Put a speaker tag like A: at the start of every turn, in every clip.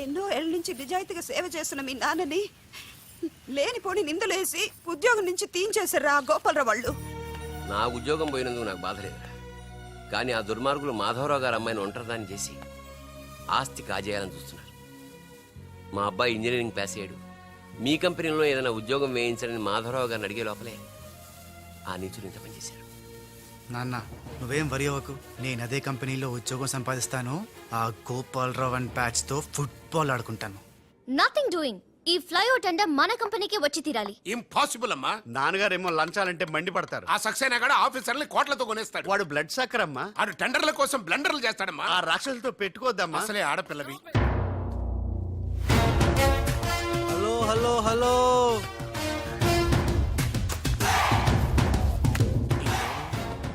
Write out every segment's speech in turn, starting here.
A: ఎన్నో ఏళ్ళ నుంచి నిజాయితీగా సేవ చేస్తున్న మీ నాన్నని లేనిపోని నిందలేసి ఉద్యోగం నుంచి తీయించేశారా ఆ గోపాలరావు వాళ్ళు?
B: నా ఉద్యోగం పోయినందుకు నాకు బాధ లేదురా. కానీ ఆ దుర్మార్గులు మాధవరావు గారు అమ్మాయిని ఒంటరిదాన్ని చేసి ఆస్తి కాజేయాలని చూస్తున్నారు. మా అబ్బాయి ఇంజనీరింగ్ పాస్ అయ్యాడు. మీ కంపెనీలో ఏదైనా ఉద్యోగం వేయించాలని మాధవరావు గారిని అడిగే లోపలే ఆ నీచులు ఇంత పనిచేశారు
C: నాన్న నువ్వేం వరి అవ్వకు. నేను అదే కంపెనీలో ఉద్యోగం సంపాదిస్తాను. ఆ గోపాలరావు అండ్ బ్యాచ్తో ఫుట్బాల్ ఆడుకుంటాను.
D: నథింగ్ డూయింగ్ ఈ ఫ్లైఓవర్ టెండర్ మన కంపెనీకి వచ్చి తీరాలి.
E: ఇంపాసిబుల్ అమ్మా.
F: నాన్నగారేమో లంచాలంటే మండి పడతారు.
E: ఆ సక్సేనా కూడా ఆఫీసర్ని కోట్లతో కొనేస్తాడు.
F: వాడు బ్లడ్ సక్కర్ అమ్మా.
E: ఆడు టెండర్ల కోసం బ్లండర్లు చేస్తాడమ్మా.
F: ఆ రాక్షసులతో పెట్టుకోద్దమ్మా
E: అసలే ఆడపిల్లవి.
C: Hello hello hello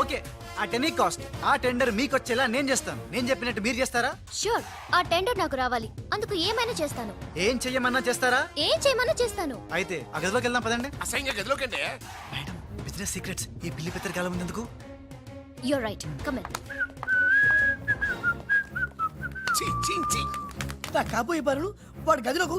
C: ఓకే ఆ టెనీ కాస్ట్ ఆ టెండర్ మీకు వచ్చేలా నేను చేస్తాను. నేను చెప్పినట్టు మీరు చేస్తారా?
D: షూర్ ఆ టెండర్ నాకు రావాలి. అందుకు ఏమైనా చేస్తాను.
C: ఏం చెయ్యమన్నా చేస్తారా?
D: ఏం చేయమన్నా చేస్తాను.
C: అయితే ఆ గదిలోకి వెళ్దాం పదండి.
E: అసహ్యంగా గదిలోకండి
C: మేడం బిజినెస్ సీక్రెట్స్ ఈ పిల్లి పెద్దరి కాలం ఎందుకు?
D: యూర్ రైట్ కమన్
E: ఛీ, ఛీ, ఛీ.
G: నా కాబోయే పనులు వాడు గదిలోకు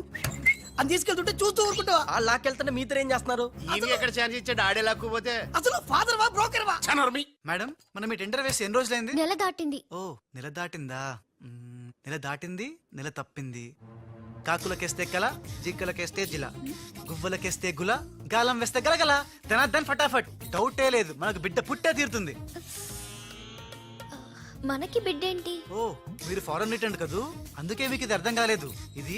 G: అని తీసుకెళ్తుంటే చూస్తూ ఊరుకుంటావా?
H: ఆ లాక్కెళ్తుంటే మీతో ఏం చేస్తున్నారు?
F: ఈయన ఎక్కడ ఛాన్స్ ఇచ్చాడు? ఆడే లాక్కుపోతే
G: అసలు ఫాదర్ వా బ్రోకర్ వా?
E: చనర్మి.
C: మేడం మనం మీ టెండర్ వేసి ఎన్ని రోజులైంది?
D: నెల దాటింది.
C: ఓ నెల దాటిందా? మ్మ్, నెల దాటింది నెల తప్పింది. కాకులకేస్తే కల జింకలకేస్తే జిల. గువ్వలకేస్తే గుల గాలం వేస్తే గలగల. ధనార్దన్ ఫటాఫట్. డౌటే లేదు మనకు బిడ్డ పుట్టే తీరుతుంది.
D: మనకి బిడ్డేంటి?
C: ఓ మీరు ఫారెన్ రిటర్న్ కదూ? అందుకే మీకు ఇది అర్థం కాలేదు. ఇది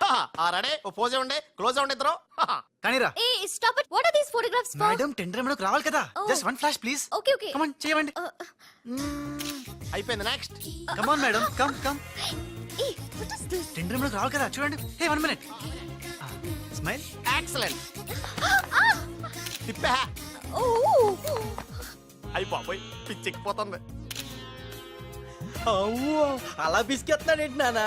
H: ఆ రెడీ ఓ పోజే ఉండే క్లోజ్ ఉండే ఇద్దరు?
C: కానీరా.
D: Hey stop it what are these photographs for
C: madam tender మనకు రావాలి కదా.
D: Oh.
C: Just one flash please
D: okay okay
C: come on చేయండి
H: అయిపోయింది next
C: come on madam come come
D: hey what is this
C: tender మనకు రావాలి కదా. చూడండి. Hey one minute smile
H: excellent తిప్పే
D: ఓ
H: అయి బాబోయ్ పిచ్చెక్కిపోతుంది అలా బిస్కెత్తాడు ఏంటి నానా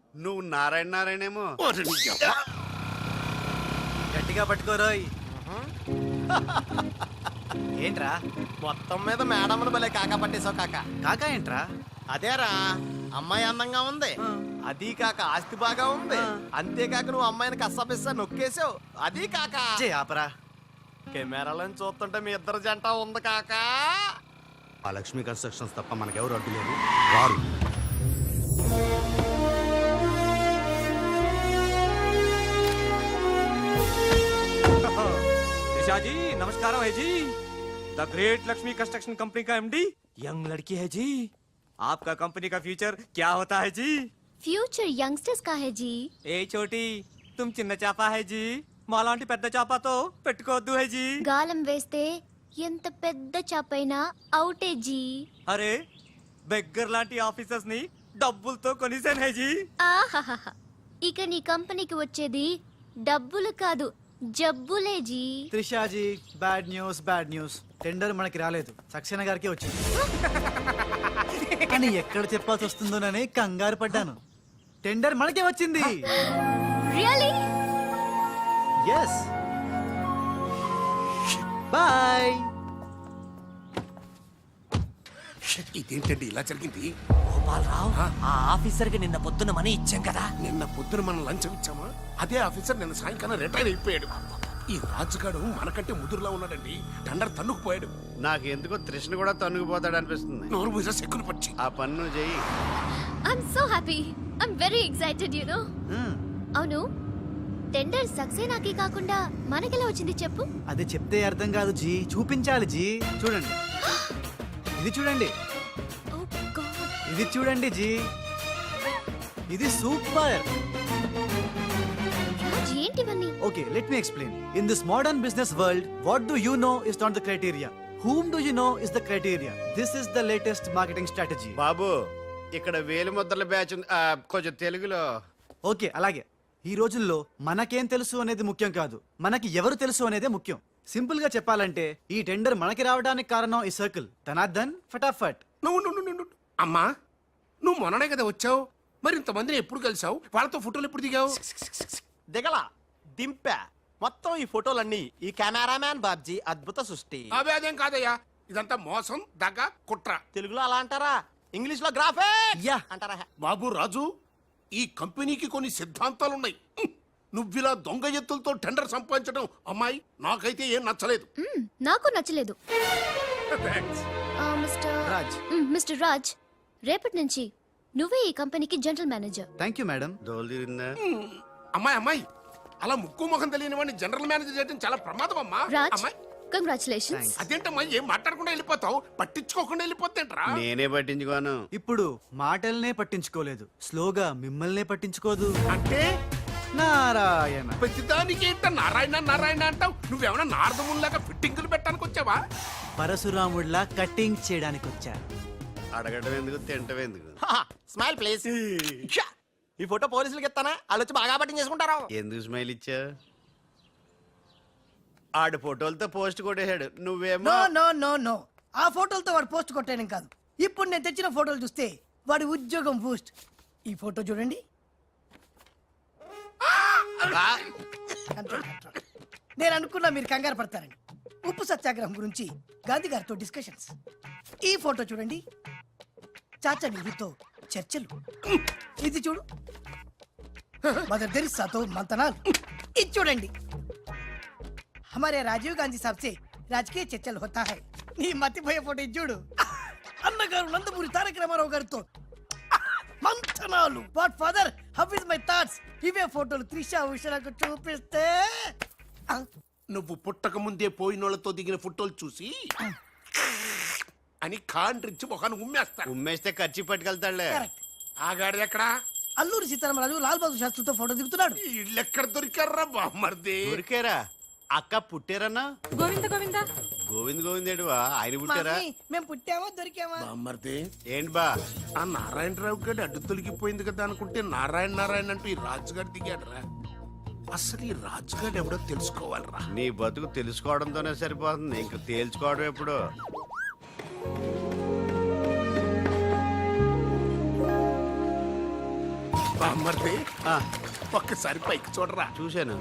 F: నువ్వు నారాయణ నారాయణేమో.
C: గట్టిగా పట్టుకోరోయ్ ఏంట్రా?
H: మొత్తం మీద మేడంను భలే కాకా పట్టేశావు కాక.
C: కాకా ఏంట్రా?
H: అదేరా అమ్మాయి అందంగా ఉంది. అది కాక ఆస్తి బాగా ఉంది. అంతేకాక నువ్వు అమ్మాయిని కష్టపిస్తా నొక్కేసావు అది కాక.
C: ఆపరా.
H: కెమెరాలను చూస్తుంటే మీ ఇద్దరు జంట ఉంది కాక.
F: ఆ లక్ష్మీ కన్స్ట్రక్షన్స్ తప్ప మనకెవరు అడ్డు లేరు? రారు.
I: निशा जी नमस्कार है जी। The great Lakshmi construction company का एमडी यंग लड़की है जी। आपका कंपनी का फ्यूचर क्या होता है जी?
D: ఫ్యూచర్ యంగ్స్టర్స్ కా హే జీ
I: ఏ చోటి తుమ్ చిన్న చేప హై జీ మాలాంటి పెద్ద చేపతో పెట్టుకోవద్దు హై జీ
D: గాలం వేస్తే ఎంత పెద్ద చాపైనా అవుటే జీ
I: అరే బెగ్గర్ లాంటి ఆఫీసర్స్ని డబ్బులతో కొనిసాను హై జీ
D: ఆహాహా ఇక నీ కంపెనీకి వచ్చేది డబ్బులు కాదు జబ్బులే ji.
C: Trishaji bad news bad news. Tender మనకి రాలేదు. సక్సేనా గారికి వచ్చింది. అని ఎక్కడ చెప్పాల్సి వస్తుందోనని కంగారు పడ్డాను. టెండర్ మనకే వచ్చింది.
D: రియలీ
C: ఎస్ బాయ్
E: ఇదేంటండి? ఇలా జరిగింది?
J: గోపాలరావు ఆ? ఆఫీసర్కి నిన్న పొద్దున మనీ ఇచ్చాం కదా.
E: నిన్న పొద్దున మనం లంచం ఇచ్చామా? అదే ఆఫీసర్ నిన్న సాయంకాలం రిటైర్ అయిపోయాడు. ఈ రాజుగాడు మనకంటే ముదురులా ఉన్నాడండి. టండర్ తన్నుకుపోయాడు.
F: నాకు ఎందుకో తృష్ణ కూడా తన్నుకుపోతాడు అనిపిస్తుంది.
E: నోరు పూజ సెక్కులు పచ్చి
F: ఆ పన్ను చెయ్యి.
D: I'm so happy I'm very excited you know అవును టెండర్ సక్సేనాకి కాకుండా మనకెలా వచ్చింది చెప్పు?
C: అది చెప్తే అర్థం కాదు జీ. చూపించాలి జీ. చూడండి. ఇది చూడండి
D: ఓ గాడ్
C: ఇది చూడండి జీ ఇది super Okay, let me explain. In this modern business world, what do you know is not the criteria. Whom do you know is the criteria. This is the latest marketing strategy.
F: బాబు ఇక్కడ వేలు ముద్రల batch కొంచెం తెలుగులో
C: okay అలాగే ఈ రోజుల్లో మనకేం తెలుసు అనేది ముఖ్యం కాదు మనకి ఎవరు తెలుసు అనేదే ముఖ్యం సింపుల్గా చెప్పాలంటే ఈ టెండర్ మనకి రావడానికి కారణం ఈ సర్కిల్. ధనార్దన్ ఫటాఫట్.
E: నువ్వు నువ్వు నువ్వు నువ్వు. అమ్మా నువ్వు మొన్ననే కదా వచ్చావు? మరి ఇంతమందిని ఎప్పుడు కలిసావు? వాళ్ళతో ఫోటోలు ఎప్పుడు దిగావు?
H: దిగల. దింపా. మొత్తం ఈ ఫోటోలన్నీ ఈ కెమెరామ్యాన్ బాబ్జీ అద్భుత సృష్టి.
E: అవే అదేం కాదయ్యా. ఇదంతా మోసం దగ్గ కుట్ర.
H: తెలుగులో అలా అంటారా? ఇంగ్లీష్లో గ్రాఫే
C: యా.
H: అంటారా?
E: బాబు రాజు ఈ కంపెనీకి కొన్ని సిద్ధాంతాలు ఉన్నాయి. నువ్విలా దొంగ ఎత్తులతో టెండర్ సంపాదించడం అమ్మాయి నాకైతే ఏం నచ్చలేదు.
D: మ్మ్, నాకు నచ్చలేదు.
E: థాంక్స్.
D: ఆ, మిస్టర్
C: రాజ్.
D: మ్మ్, మిస్టర్ రాజ్ రేపటి నుంచి నువ్వే ఈ కంపెనీకి general manager.
C: Thank you madam
E: అమ్మాయి అమ్మాయి అలా ముక్కు ముఖం తెలియని వాడిని జనరల్ మేనేజర్ చేయడం చాలా ప్రమాదం అమ్మా.
D: రాజ్
E: అమ్మాయి.
D: కంగ్రాచులేషన్స్
E: అదేంటమ్మా ఏం మాట్లాడకుండా వెళ్ళిపోతావు? పట్టించుకోకుండా వెళ్ళిపోతేంట్రా
F: నేనే పట్టించుకోను.
C: ఇప్పుడు మాటల్నే పట్టించుకోలేదు. స్లోగా మిమ్మల్నే పట్టించుకోదు.
E: అంటే?
C: నారాయణ.
E: ప్రతిదానికి ఏంట నారాయణ నారాయణ అంటావు? నువ్వేమన్నా నారదముల్లాగా ఫిట్టింగులు పెట్టడానికి వచ్చావా?
C: పరశురాముడిలా కటింగ్ చేయడానికి వచ్చా.
F: అడగడం ఎందుకు తింటం ఎందుకు?
H: Smile please. ఈ ఫోటో పోలీసులకి ఇస్తానా? వాళ్ళు వచ్చి బాగా పట్టింగ్ చేసుకుంటారు?
F: ఎందుకు స్మైల్ ఇచ్చా? ఆడు ఫోటోలతో పోస్ట్ కొట్టేశాడు. నువ్వేమో
G: నో నో నో నో. ఆ ఫోటోలతో వాడు పోస్ట్ కొట్టేయడం కాదు. ఇప్పుడు నేను తెచ్చిన ఫోటోలు చూస్తే వాడి ఉద్యోగం బూస్ట్ ఈ ఫోటో చూడండి. నేను అనుకున్నా మీరు కంగారు పడతారని. ఉప్పు సత్యాగ్రహం గురించి గాంధీ గారితో డిస్కషన్స్. ఈ ఫోటో చూడండి. చాచా నిధితో చర్చలు. ఇది చూడు. మదర్ తెరిసాతో మంతనాలు. ఇది చూడండి. హమరే రాజీవ్ గాంధీ సాబ్సే రాజకీయ చర్చలు హోతా హై. నీ మతిపోయే ఫోటో ఇది చూడు. అన్నగారు నందమూరి తారక రామారావు గారితో మంతనాలు. What father how is my thoughts ఇవే ఫోటోలు త్రిషా ఉషలకు చూపిస్తే.
E: నువ్వు పుట్టక ముందే పోయినోళ్ళతో దిగిన ఫోటోలు చూసి అని కాండ్రించి మొహాన్ని ఉమ్మేస్తా.
F: ఉమ్మేస్తే ఖర్చు పట్టుకెళ్తాడులే.
E: ఆగాడు ఎక్కడా?
G: అల్లూరి సీతారామరాజు లాల్ బహదూర్ శాస్త్రితో ఫోటో దిగుతున్నాడు.
E: ఇల్లెక్కడ దొరికారా బామ్మర్ది?
F: ఊరికేరా అక్క పుట్టారన్నా?
A: గోవింద గోవింద.
F: గోవింద్ గోవింద్ ఏడువా ఆయన పుట్టారా?
G: మమ్మీ, మేము పుట్టామా దొరికామా?
E: బామ్మర్ది
F: ఏంటి బా?
E: ఆ నారాయణరావు గడి అడ్డు తొలగిపోయింది కదా అనుకుంటే నారాయణ నారాయణ అంటూ ఈ రాజుగారు దిగాడురా. అసలు ఈ రాజుగారు ఎవడో తెలుసుకోవాలిరా.
F: నీ బతుకు తెలుసుకోవడంతోనే సరిపోతుంది. ఇంక తేల్చుకోవడం ఎప్పుడు?
E: బామ్మర్ది
F: ఆ,
E: ఒక్కసారి పైకి చూడరా.
F: చూశాను.